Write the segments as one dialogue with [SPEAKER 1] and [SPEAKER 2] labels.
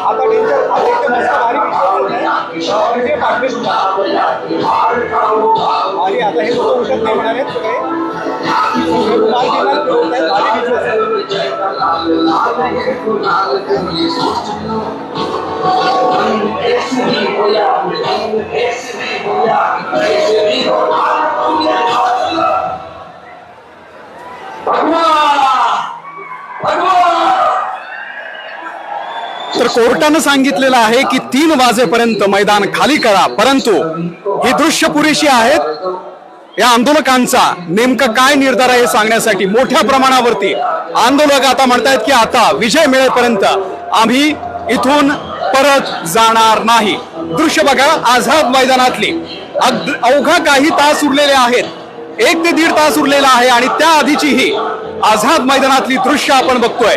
[SPEAKER 1] आता डेंजर आता इथे मस्त भारी विषय पाठवे सुद्धा आणि आता हे लोक उठत नाही म्हणाले सगळे सगळे लाल बिलाल फिरवत आहेत, भारी visuals आहेत.
[SPEAKER 2] तर कोर्टानं सांगितलेलं आहे की तीन वाजेपर्यंत मैदान खाली करा परंतु ही दृश्य पुरेशी आहेत. या आंदोलकांचा नेमकं काय निर्धार आहे हे सांगण्यासाठी मोठ्या प्रमाणावरती आंदोलक आता म्हणतायत की आता विजय मिळेपर्यंत आम्ही इथून परत जाणार नाही. दृश्य बघा आझाद मैदानातली अग- अवघा काही तास उरलेले आहेत. एक ते दीड तास उरलेला आहे आणि त्या आधीची ही आझाद मैदानातली दृश्य आपण बघतोय.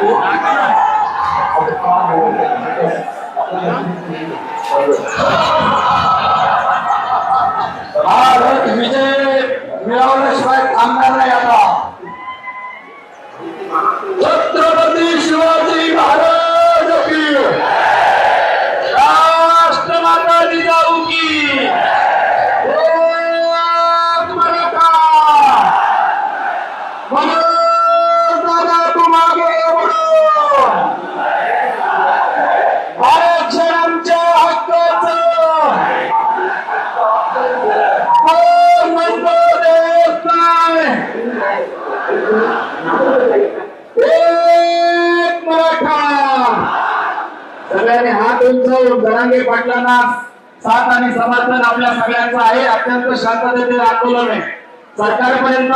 [SPEAKER 3] Thank you. उंचावून पाटलांना साथ आणि समर्थन आपल्या सगळ्यांचं आहे. अत्यंत शांततेचे आंदोलन आहे. सरकारपर्यंत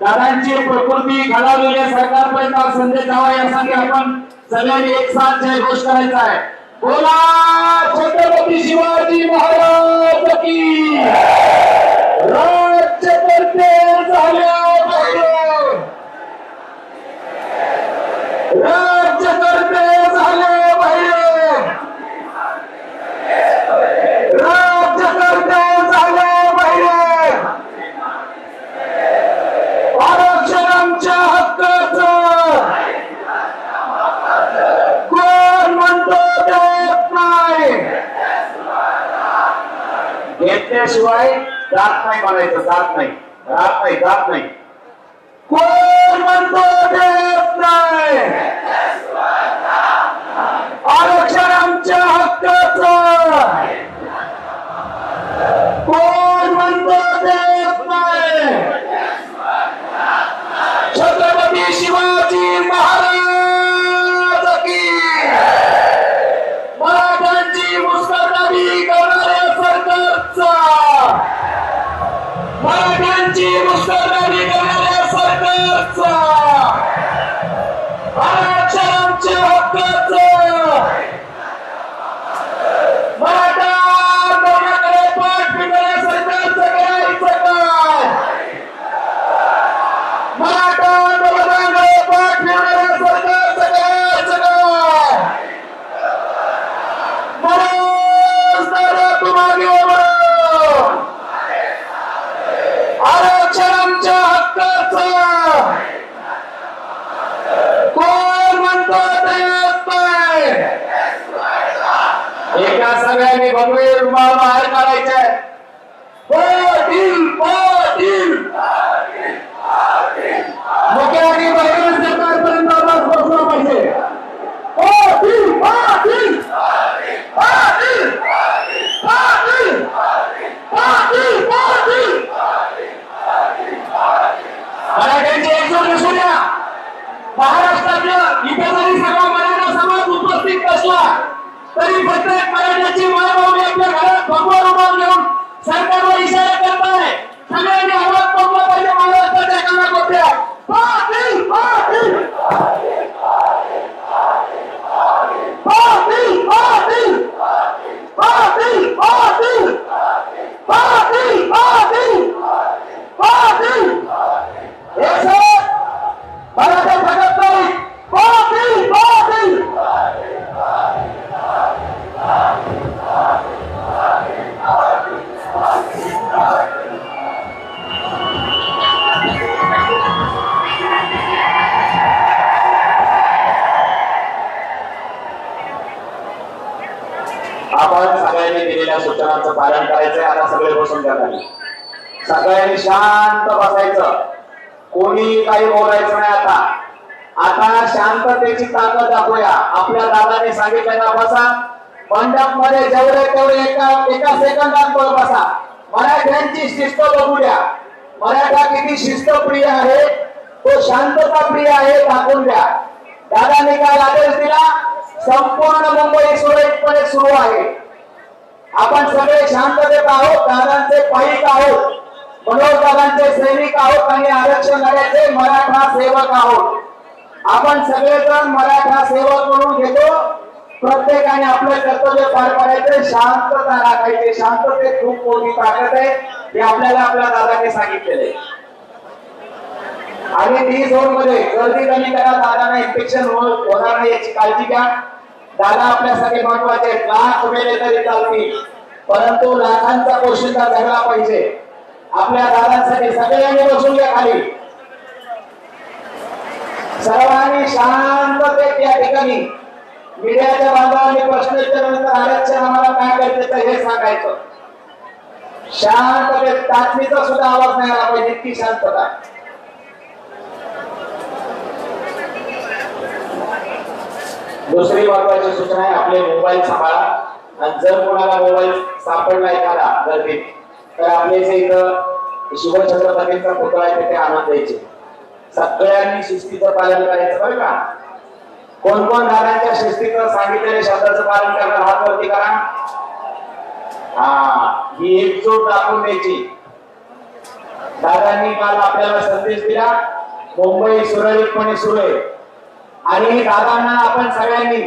[SPEAKER 3] दादांची प्रकृती खालावलेली आहे सरकारपर्यंत हा संदेश द्यावा यासाठी आपण सगळ्यांनी एक साथ जय घोष करायचा आहे. बोला छत्रपती शिवाजी महाराज की राज्यकर्ते झाल्या पाहिजे राज्यकर्ते झाले पाहिजे राज्यकर्ते झाले पाहिजे आरक्षणांच्या हक्काचं कोण म्हणतो देत नाही घेतल्याशिवाय जात नाही म्हणायचं जात नाही. जात नाही जात नाही. कोण सगळ्यांनी भगवे रुमाल बाहेर काढायचे. पाटील पाटील. मुख्यमंत्री भगवे सरकारपर्यंत आवाज पोहोचला पाहिजे. पाटील पाटील. पाटील पाटील. पाटील पाटील. मराठ्यांची एकजूट दिसून या. महाराष्ट्रातलं इथे जरी मराठा समाज उपस्थित असला तरी प्रत्येक मराठ्याची मायबाबी आपल्या घरात भगवा रुमाल घेऊन सरकारवर इशारा सगळ्यांनी दिलेल्या सूचनांचं पालन करायचंय आता सगळे बसून घ्या सगळ्यांनी शांत बसायचं. कोणी काही बोलायचं नाही आता. आता शांततेची ताकद दाखवूया. आपल्या दादाने सांगितलं ना बसा. मंडपमध्ये जेवढे तेवढे एका एका सेकंदात वर बसा. मराठ्यांची शिस्त बघू द्या मराठा किती शिस्तप्रिय आहे तो शांतता प्रिय आहे दाखवून द्या. दादाने काय आदेश दिला? संपूर्ण मुंबई सुरळीतपणे सुरू आहे. आपण सगळे शांततेत आहोत दादांचे पाईक आहोत मनोज दादांचे सैनिक आहोत आणि आरक्षण लढ्याचे मराठा सेवक आहोत. आपण सगळेजण मराठा सेवक म्हणून घेतो. प्रत्येकाने आपलं कर्तव्य पार पाडायचे शांतता राखायची. शांततेत खूप मोठी ताकद आहे. हे आपल्याला आपल्या दादाने सांगितलेले आहे. आणि डी झोनमध्ये गर्दी कमी करा दादांना इन्फेक्शन हो-, होणार नाही याची काळजी घ्या. दादा आपल्यासाठी महत्त्वाचे लाख मेले तरी चालतील. परंतु लाखांचा पोशिंदा झाला पाहिजे. आपल्या दादांसाठी सगळ्यांनी बसून घ्या खाली. सर्वांनी शांततेत या ठिकाणी. मीडियाच्या बांधवांनी प्रश्न विचारल्यानंतर आरक्षण आम्हाला काय करायचं हे सांगायचं. शांततेत टाचणीचा सुद्धा आवाज नाही आला पाहिजे इतकी शांतता. दुसरी महत्वाची सूचना आहे आपले मोबाईल सांभाळा. आणि जर कोणाला मोबाईल सापडला एखादा गर्दीत तर आपले जे इथं शिवछत्रपतींचा पुतळा आहे तिथे आणून द्यायचे. सगळ्यांनी शिस्तीचं पालन करायचं बरं का? कोण कोण दादांच्या शिस्तीचं सांगितलेल्या शब्दाचं पालन करणार हात वरती करा. हा ही एकजूट दाखवून द्यायची. दादांनी काल आपल्याला संदेश दिला मुंबई सुरळीतपणे सुरू आहे. आणि दादांना आपण सगळ्यांनी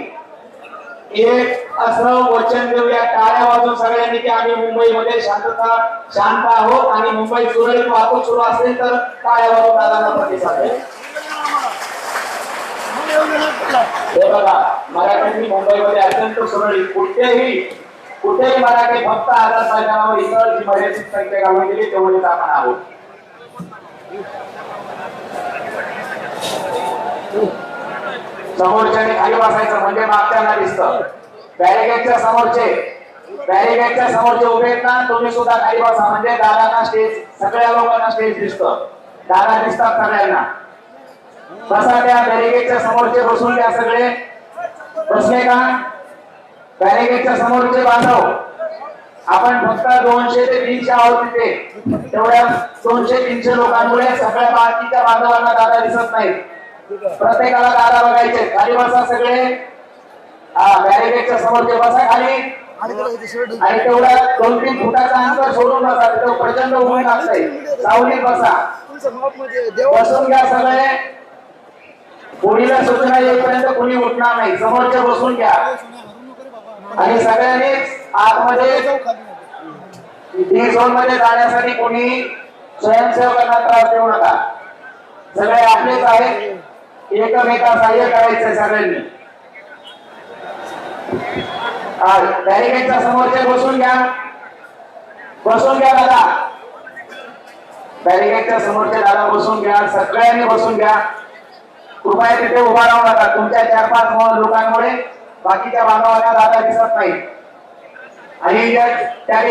[SPEAKER 3] एक असं वचन देऊया. टाळ्या वाजून सगळ्यांनी की आम्ही मुंबईमध्ये शांतता शांत आहोत आणि मुंबई सुरळीत वाहतूक सुरू असेल तर टाळ्या वाजून दादांना प्रतिसाद द्या. हे बघा मराठ्यांनी मुंबईमध्ये अत्यंत सुरळीत. कुठेही कुठेही मराठी फक्त आधार साहेबांवर इतर जी मर्यादित संख्या घालून गेली तेवढीच आपण आहोत. समोरच्याने खाली बसायचं म्हणजे मागच्यांना दिसतं. बॅरिगेटच्या समोरचे बॅरिगेटच्या समोरचे उभे आहेत ना तुम्ही सुद्धा खाली बसा. म्हणजे दादांना स्टेज सगळ्या लोकांना स्टेज दिसतं. दादा दिसतात सगळ्यांना. बसा त्या बॅरिगेटच्या समोरचे बसून द्या सगळे. बसले का? बॅरिगेटच्या समोरचे बांधव. आपण फक्त दोनशे ते तीनशे आहोत तिथे. तेवढ्या दोनशे तीनशे लोकांमुळे सगळ्या बाकीच्या बांधवांना दादा दिसत नाहीत. प्रत्येकाला दादा बघायचे. खाली बसा सगळे. हा बॅरिगेटच्या समोरचे बसा खाली. आणि तेवढ्या दोन तीन फुटाचा अंतर सोडून बसा. तिथं प्रचंड ऊन लागतंय. सावलीत बसा. बसून घ्या सगळे. कोणीला सूचना येईपर्यंत कोणी उठणार नाही. समोरचे बसून घ्या. आणि सगळ्यांनीच आतमध्ये डी झोनमध्ये जाण्यासाठी कोणी स्वयंसेवकांना त्रास देऊ नका. सगळे आपलेच आहेत. एकमेका सहाय्य करायचंय सगळ्यांनी. बॅरिकेडच्या समोरचे बसून घ्या. बसून घ्या दादा. बॅरिकेडच्या समोरचे दादा बसून घ्या. सगळ्यांनी बसून घ्या. कृपया तिथे उभा राहू नका. तुमच्या चार पाच लोकांमुळे बाकीच्या बांधवांना दादा दिसत नाही. आणि त्या